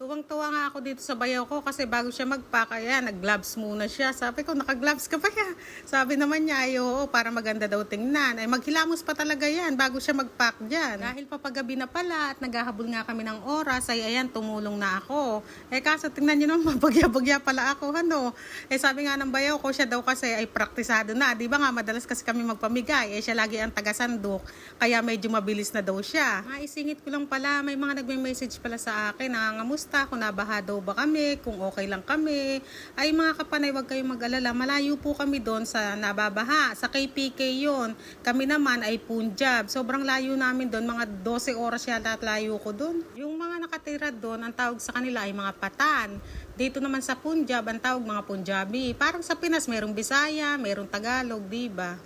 Tuwang-tuwa nga ako dito sa bayaw ko kasi bago siya mag-pack, ayan, nag-gloves muna siya. Sabi ko, naka-gloves ka pa ya. Sabi naman niya, ay para maganda daw tingnan. Ay maghilamos pa talaga yan bago siya mag-pack dyan. Dahil papagabi na pala at naghahabol nga kami ng oras, ay ayan, tumulong na ako. Eh kaso tingnan niyo naman, mabagya-bagya pala ako, ano. Eh sabi nga ng bayaw ko, siya daw kasi ay praktisado na. Di ba nga, madalas kasi kami magpamigay. Eh siya lagi ang taga-sandok, kaya medyo mabilis na daw siya. Maisingit ko lang pala, may mga nagme-message pala sa akin, nangangamusta, kung nabaha daw ba kami, kung okay lang kami. Ay mga kapanay, wag kayong mag-alala, malayo po kami doon sa nababaha, sa KPK yon Kami naman ay Punjab. Sobrang layo namin doon, mga 12 oras yata at layo ko doon. Yung mga nakatira doon, ang tawag sa kanila ay mga patan. Dito naman sa Punjab, ang tawag mga Punjabi. Parang sa Pinas, merong Bisaya, merong Tagalog, di ba?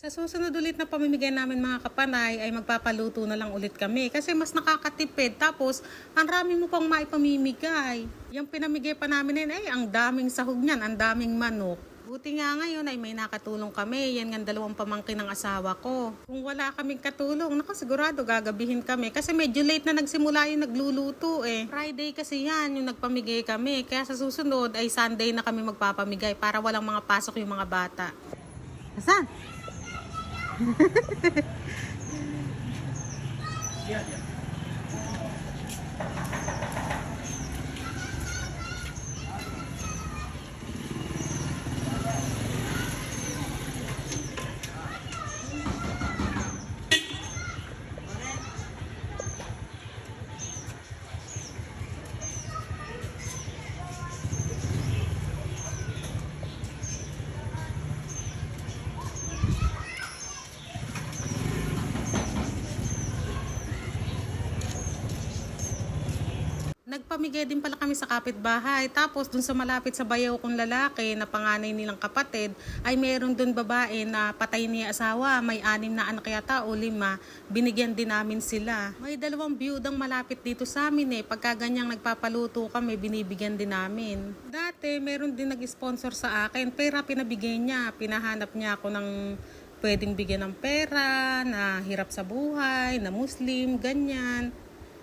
Sa susunod ulit na pamimigay namin mga kapanay ay magpapaluto na lang ulit kami kasi mas nakakatipid tapos ang rami mo pang maipamimigay. Yung pinamigay pa namin ay ang daming sahog niyan, ang daming manok. Buti nga ngayon ay may nakatulong kami. Yan nga dalawang pamangkin ng asawa ko. Kung wala kaming katulong, naku sigurado gagabihin kami. Kasi medyo late na nagsimula yung nagluluto eh. Friday kasi yan yung nagpamigay kami. Kaya sa susunod ay Sunday na kami magpapamigay para walang mga pasok yung mga bata. Asan? Nagpamigay din pala kami sa kapitbahay. Tapos dun sa malapit sa bayaw kong lalaki na panganay nilang kapatid, ay meron dun babae na patay niya asawa. May anim na anak yata o lima. Binigyan din namin sila. May dalawang biyudang malapit dito sa amin eh. Pagka ganyang nagpapaluto kami, binibigyan din namin. Dati, meron din nag-sponsor sa akin. Pera pinabigay niya. Pinahanap niya ako ng pwedeng bigyan ng pera, na hirap sa buhay, na Muslim, ganyan.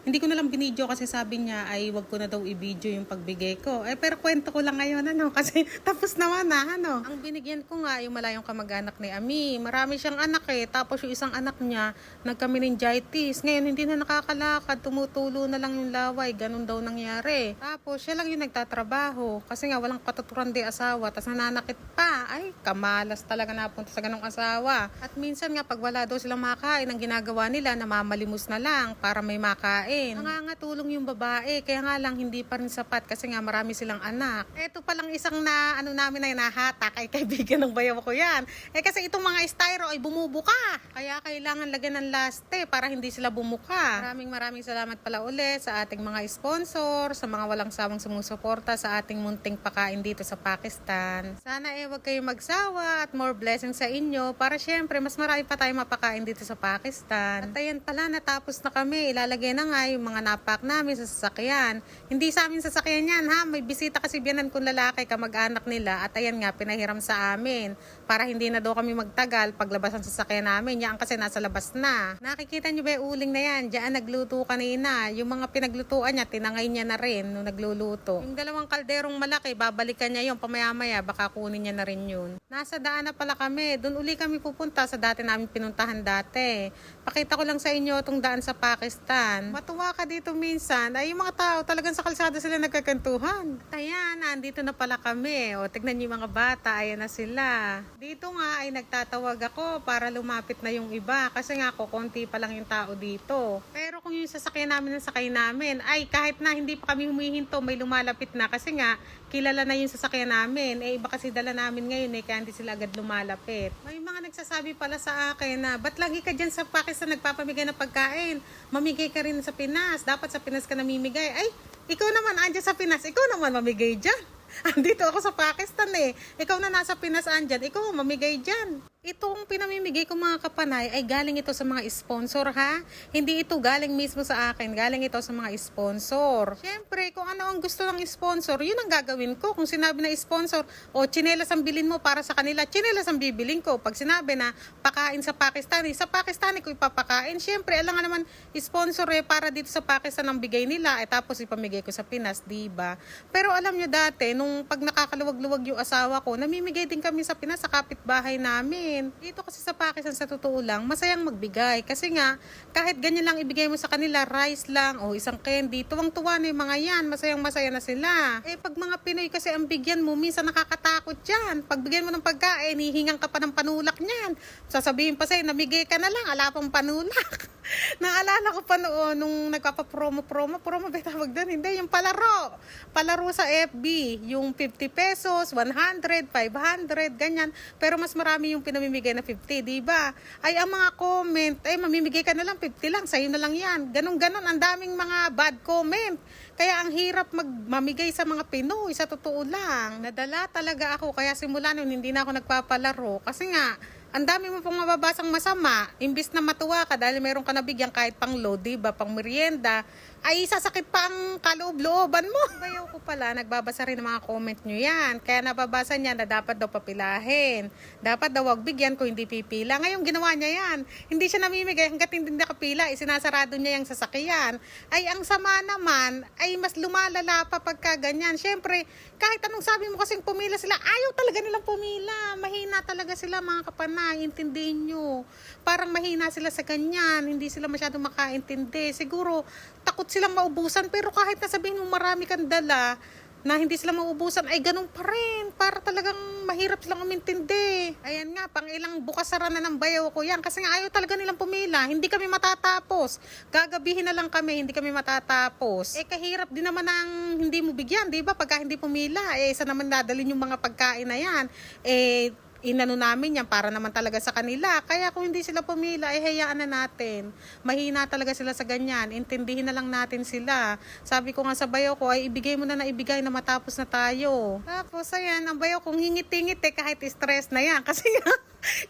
Hindi ko na lang binidyo kasi sabi niya ay wag ko na daw i-video yung pagbigay ko. Eh pero kwento ko lang ngayon ano kasi tapos naman na ano. Ang binigyan ko nga yung malayong kamag-anak ni Ami. Marami siyang anak eh. Tapos yung isang anak niya nagka-meningitis. Ngayon hindi na nakakalakad. Tumutulo na lang yung laway. Ganun daw nangyari. Tapos siya lang yung nagtatrabaho. Kasi nga walang katuturan di asawa. Tapos nananakit pa. Ay kamalas talaga napunta sa ganong asawa. At minsan nga pag wala daw silang makain, ang ginagawa nila namamalimos na lang para may makain. Nangangatulong yung babae, kaya nga lang hindi pa rin sapat kasi nga marami silang anak. Ito palang isang na ano namin ay nahatak ay kaibigan ng bayaw ko yan. Eh kasi itong mga styro ay bumubuka. Kaya kailangan lagyan ng laste para hindi sila bumuka. Maraming maraming salamat pala ulit sa ating mga sponsor, sa mga walang sawang sumusuporta sa ating munting pakain dito sa Pakistan. Sana eh wag kayong magsawa at more blessings sa inyo para syempre mas marami pa tayong mapakain dito sa Pakistan. At ayan pala natapos na kami. Ilalagay na nga yung mga napak namin sa sasakyan. Hindi sa amin sasakyan yan ha. May bisita kasi biyanan kong lalaki kamag-anak nila at ayan nga pinahiram sa amin para hindi na daw kami magtagal paglabas ng sasakyan namin. Yan kasi nasa labas na. Nakikita niyo ba yung uling na yan? Diyan nagluto kanina. Yung mga pinaglutuan niya, tinangay niya na rin nung nagluluto. Yung dalawang kalderong malaki, babalikan niya yung pamaya-maya, baka kunin niya na rin yun. Nasa daan na pala kami. Doon uli kami pupunta sa dati namin pinuntahan dati. Pakita ko lang sa inyo itong daan sa Pakistan. Matuwa ka dito minsan. Ay, yung mga tao talagang sa kalsada sila nagkakantuhan. Ayan, nandito na pala kami. O, tignan niyo yung mga bata. Ayan na sila. Dito nga ay nagtatawag ako para lumapit na yung iba. Kasi nga ko, konti pa lang yung tao dito. Pero kung yung sasakyan namin ang sakay namin, ay kahit na hindi pa kami humihinto, may lumalapit na. Kasi nga, kilala na yung sasakyan namin. Eh, iba kasi dala namin ngayon eh, kaya hindi sila agad lumalapit. May mga nagsasabi pala sa akin na, ba't lagi ka dyan sa Pakistan nagpapamigay ng pagkain? Mamigay ka rin sa Pinas. Dapat sa Pinas ka namimigay. Ay, ikaw naman, andyan sa Pinas. Ikaw naman mamigay dyan. Andito ako sa Pakistan eh. Ikaw na nasa Pinas andyan. Ikaw mamigay dyan. Itong pinamimigay ko mga kapanay ay galing ito sa mga sponsor ha. Hindi ito galing mismo sa akin, galing ito sa mga sponsor. Siyempre, kung ano ang gusto ng sponsor, yun ang gagawin ko. Kung sinabi na sponsor, o chinelas ang bilin mo para sa kanila, chinelas ang bibilin ko. Pag sinabi na pakain sa Pakistani, sa Pakistani ko ipapakain. Siyempre, alam nga naman, sponsor eh, para dito sa Pakistan ang bigay nila, eh tapos ipamigay ko sa Pinas, di ba? Pero alam nyo dati, nung pag nakakaluwag-luwag yung asawa ko, namimigay din kami sa Pinas sa kapitbahay namin. Dito kasi sa Pakistan, sa totoo lang, masayang magbigay. Kasi nga, kahit ganyan lang ibigay mo sa kanila, rice lang o isang candy, tuwang-tuwa na yung mga yan, masayang masaya na sila. Eh pag mga Pinoy kasi ang bigyan mo, minsan nakakatakot yan. Pag bigyan mo ng pagkain, hihingang ka pa ng panulak niyan. Sasabihin pa sa'yo, namigay ka na lang, ala pang panulak. Naalala ko pa noon, nung nagpapa-promo-promo, promo ba tawag doon? Hindi, yung palaro. Palaro sa FB, yung 50 pesos, 100, 500, ganyan. Pero mas marami yung pinamimigay na 50, di ba? Ay, ang mga comment, ay, mamimigay ka na lang, 50 lang, sa'yo na lang yan. Ganon-ganon, ang daming mga bad comment. Kaya ang hirap mag mamigay sa mga Pinoy, sa totoo lang. Nadala talaga ako, kaya simula noon, hindi na ako nagpapalaro. Kasi nga, ang dami mo pong mababasang masama, imbis na matuwa ka dahil meron ka nabigyan kahit pang load, di ba, pang merienda, ay sasakit pa ang kaloob-looban mo. Bayaw ko pala, nagbabasa rin ng mga comment nyo yan. Kaya nababasa niya na dapat daw papilahin. Dapat daw wag bigyan ko hindi pipila. Ngayon ginawa niya yan. Hindi siya namimigay hanggat hindi nakapila. Isinasarado niya yung sasakyan. Ay ang sama naman, ay mas lumalala pa pagka ganyan. Siyempre, kahit anong sabi mo kasing pumila sila, ayaw talaga nilang pumila. Mahina talaga sila mga kapanay. Intindihin nyo. Parang mahina sila sa ganyan. Hindi sila masyadong makaintindi. Siguro, takot silang maubusan. Pero kahit nasabihin mo marami kang dala, na hindi sila maubusan, ay ganun pa rin. Para talagang mahirap silang umintindi. Ayan nga, pang ilang bukas sara na ng bayaw ko yan. Kasi nga ayaw talaga nilang pumila. Hindi kami matatapos. Gagabihin na lang kami, hindi kami matatapos. Eh kahirap din naman ang hindi mo bigyan, di ba? Pagka hindi pumila, eh isa naman dadalhin yung mga pagkain na yan. Eh inano namin yan para naman talaga sa kanila. Kaya kung hindi sila pumila, eh hayaan na natin. Mahina talaga sila sa ganyan. Intindihin na lang natin sila. Sabi ko nga sa bayo ko, ay ibigay mo na na ibigay na matapos na tayo. Tapos ayan, ang bayo kong hingit-hingit eh kahit stress na yan. Kasi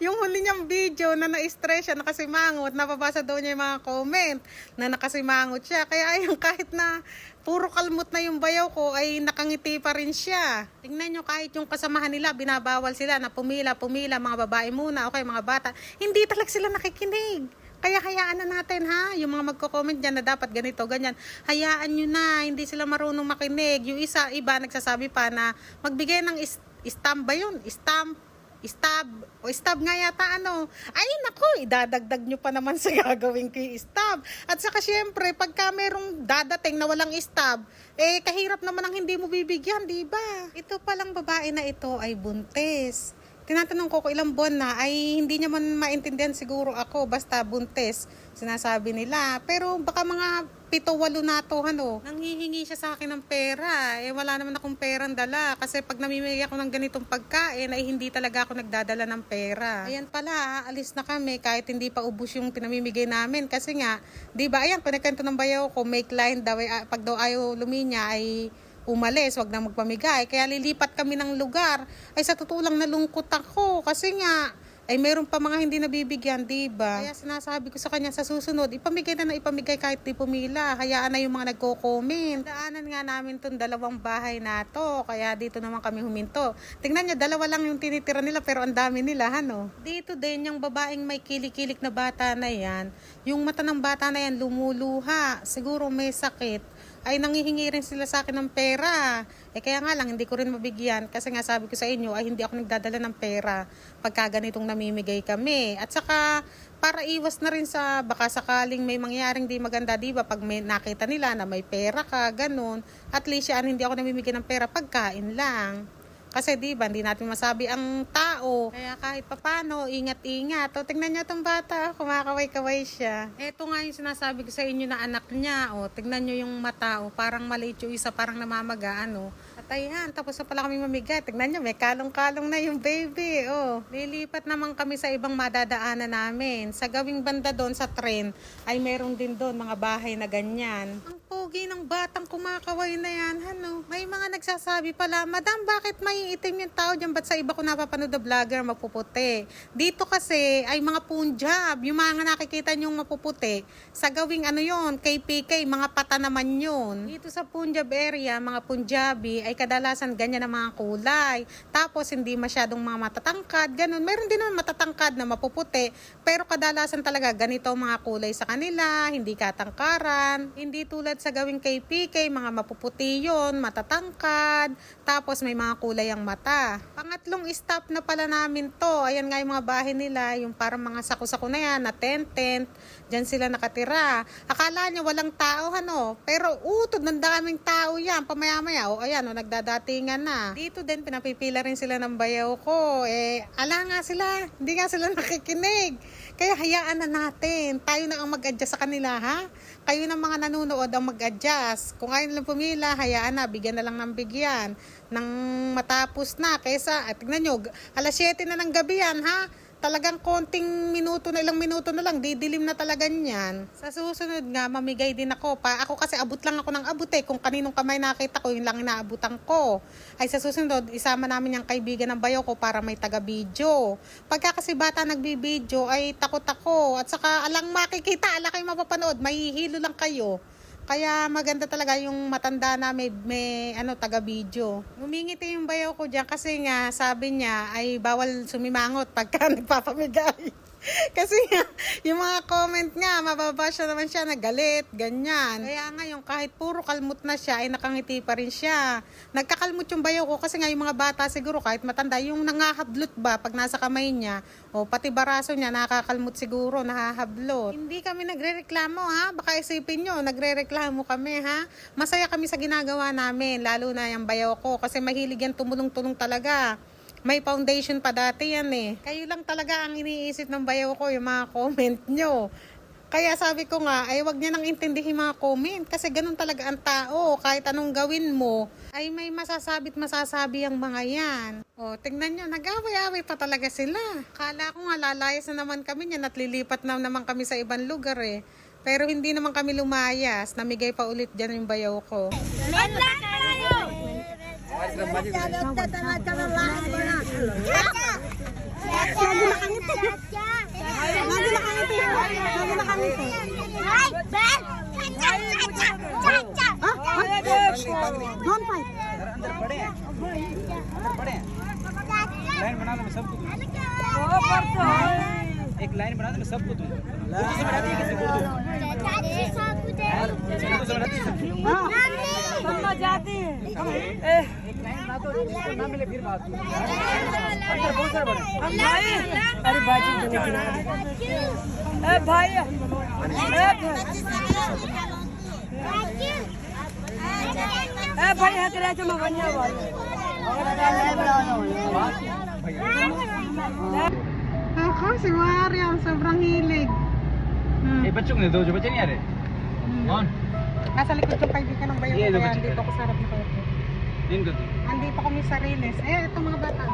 yung huli niyang video na na-stress siya, nakasimangot, napabasa daw niya yung mga comment na nakasimangot siya. Kaya ayun, kahit na puro kalmot na yung bayaw ko, ay nakangiti pa rin siya. Tingnan nyo, kahit yung kasamahan nila, binabawal sila na pumila, pumila, mga babae muna, okay, mga bata. Hindi talaga sila nakikinig. Kaya hayaan na natin ha, yung mga magko-comment dyan na dapat ganito, ganyan. Hayaan nyo na, hindi sila marunong makinig. Yung isa, iba, nagsasabi pa na magbigay ng is- stamp ba yun? Stamp, stab, o stab nga yata ano. Ay nako, idadagdag nyo pa naman sa gagawin ko yung stab. At saka syempre, pagka merong dadating na walang stab, eh kahirap naman ang hindi mo bibigyan, di ba? Ito palang babae na ito ay buntis. Tinatanong ko kung ilang buwan na ay hindi niya man maintindihan siguro ako basta buntis sinasabi nila. Pero baka mga pito walo na to ano. Nanghihingi siya sa akin ng pera. Eh wala naman akong perang dala kasi pag namimigay ako ng ganitong pagkain ay hindi talaga ako nagdadala ng pera. Ayan pala, alis na kami kahit hindi pa ubos yung pinamimigay namin kasi nga, 'di ba? Ayan, pinagkanto ng bayaw ko, make line daw eh, pag daw ayaw luminya ay umalis, wag na magpamigay. Kaya lilipat kami ng lugar. Ay sa totoo lang nalungkot ako kasi nga ay meron pa mga hindi nabibigyan, di ba? Kaya sinasabi ko sa kanya sa susunod, ipamigay na na ipamigay kahit di pumila. Hayaan na yung mga nagko-comment. Daanan nga namin tong dalawang bahay na to, kaya dito naman kami huminto. Tingnan niyo, dalawa lang yung tinitira nila pero ang dami nila, ano? Dito din yung babaeng may kilik-kilik na bata na yan, yung mata ng bata na yan lumuluha. Siguro may sakit ay nangihingi rin sila sa akin ng pera. Eh kaya nga lang, hindi ko rin mabigyan. Kasi nga sabi ko sa inyo, ay hindi ako nagdadala ng pera pagka ganitong namimigay kami. At saka, para iwas na rin sa baka sakaling may mangyaring di maganda, di ba? Pag may nakita nila na may pera ka, ganun. At least yan, hindi ako namimigay ng pera, pagkain lang. Kasi di ba, hindi natin masabi ang tao. Kaya kahit papano, ingat-ingat. O, tingnan niyo itong bata, kumakaway-kaway siya. Ito nga yung sinasabi ko sa inyo na anak niya. O, tingnan niyo yung mata, o, parang maliit yung isa, parang namamaga, ano. Ayan, tapos na pala kami mamigay. Tignan nyo, may kalong-kalong na yung baby. Oh, lilipat naman kami sa ibang madadaanan namin. Sa gawing banda doon sa tren, ay meron din doon mga bahay na ganyan. Ang pogi ng batang kumakaway na yan. Ano? May mga nagsasabi pala, Madam, bakit may itim yung tao dyan? Ba't sa iba ko napapanood na vlogger mapuputi? Dito kasi ay mga Punjab. Yung mga nakikita nyong mapuputi, sa gawing ano yon KPK, mga pata naman yun. Dito sa Punjab area, mga Punjabi, ay kadalasan ganyan ang mga kulay. Tapos hindi masyadong mga matatangkad, ganun. Meron din naman matatangkad na mapuputi, pero kadalasan talaga ganito ang mga kulay sa kanila, hindi katangkaran. Hindi tulad sa gawing KPK, mga mapuputi yun, matatangkad, tapos may mga kulay ang mata. Pangatlong stop na pala namin to. Ayan nga yung mga bahay nila, yung parang mga sako-sako na yan, na tent-tent. Diyan sila nakatira. Akala niya walang tao, ano? Pero utod, ng daming tao yan. Pamaya-maya, o ayan, o, nagdadatingan na. Dito din, pinapipila rin sila ng bayaw ko. Eh, ala nga sila, hindi nga sila nakikinig. Kaya hayaan na natin. Tayo na ang mag-adjust sa kanila, ha? Kayo ng mga nanonood ang mag-adjust. Kung ayaw nilang pumila, hayaan na, bigyan na lang ng bigyan. Nang matapos na, kaysa, at tignan nyo, alas 7 na ng gabi yan, ha? Talagang konting minuto na ilang minuto na lang, didilim na talaga niyan. Sa susunod nga, mamigay din ako. Pa, ako kasi abot lang ako ng abot eh. Kung kaninong kamay nakita ko, yun lang inaabutan ko. Ay sa susunod, isama namin yung kaibigan ng bayo ko para may taga-video. Pagka kasi bata nagbibideo, ay takot ako. At saka alang makikita, ala kayo mapapanood, mahihilo lang kayo. Kaya maganda talaga yung matanda na may, may ano, taga-video. Umingiti yung bayaw ko dyan kasi nga sabi niya ay bawal sumimangot pagka nagpapamigay. kasi yung mga comment nga, mababa siya naman siya, nagalit, ganyan. Kaya ngayon, kahit puro kalmot na siya, ay nakangiti pa rin siya. Nagkakalmot yung bayaw ko kasi nga yung mga bata siguro, kahit matanda, yung nangahablot ba pag nasa kamay niya, o pati baraso niya, nakakalmot siguro, nahahablot. Hindi kami nagre-reklamo ha, baka isipin nyo, nagre-reklamo kami ha. Masaya kami sa ginagawa namin, lalo na yung bayaw ko, kasi mahilig yan tumulong-tulong talaga. May foundation pa dati yan eh. Kayo lang talaga ang iniisip ng bayaw ko, yung mga comment nyo. Kaya sabi ko nga, ay wag niya nang intindihin mga comment kasi ganun talaga ang tao. Kahit anong gawin mo, ay may masasabit masasabi ang mga yan. O, tingnan nyo, nag-away-away pa talaga sila. Kala ko nga lalayas na naman kami niyan at lilipat na naman kami sa ibang lugar eh. Pero hindi naman kami lumayas. Namigay pa ulit dyan yung bayaw ko. एक line बना दो सबको तुम दे जाती है। अरे बाजी ए भाई ए भाई हकरा चलो बनिया Ako, si Mariam, sobrang hilig. Hmm. ये बच्चों को दे दो जो बच्चे नहीं आ रहे कौन Nasa likod yung kaibigan ng bayo Yeah, ko, kaya lumabas andito ka. ko sa harap ng इनको दो Andito kami sa Riles. Eh, ito mga bata.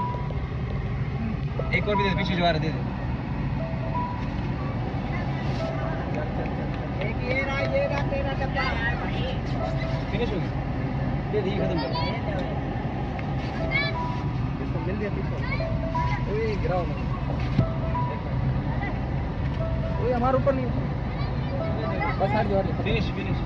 एक और भी दे पीछे जो आ रहा है दे दे एक ये रहा ये रहा तेरा डब्बा फिनिश हो गया दे दी खत्म कर इसको मिल गया पीछे ओए गिराओ मत ओए हमारे ऊपर नहीं बस हट जाओ फिनिश फिनिश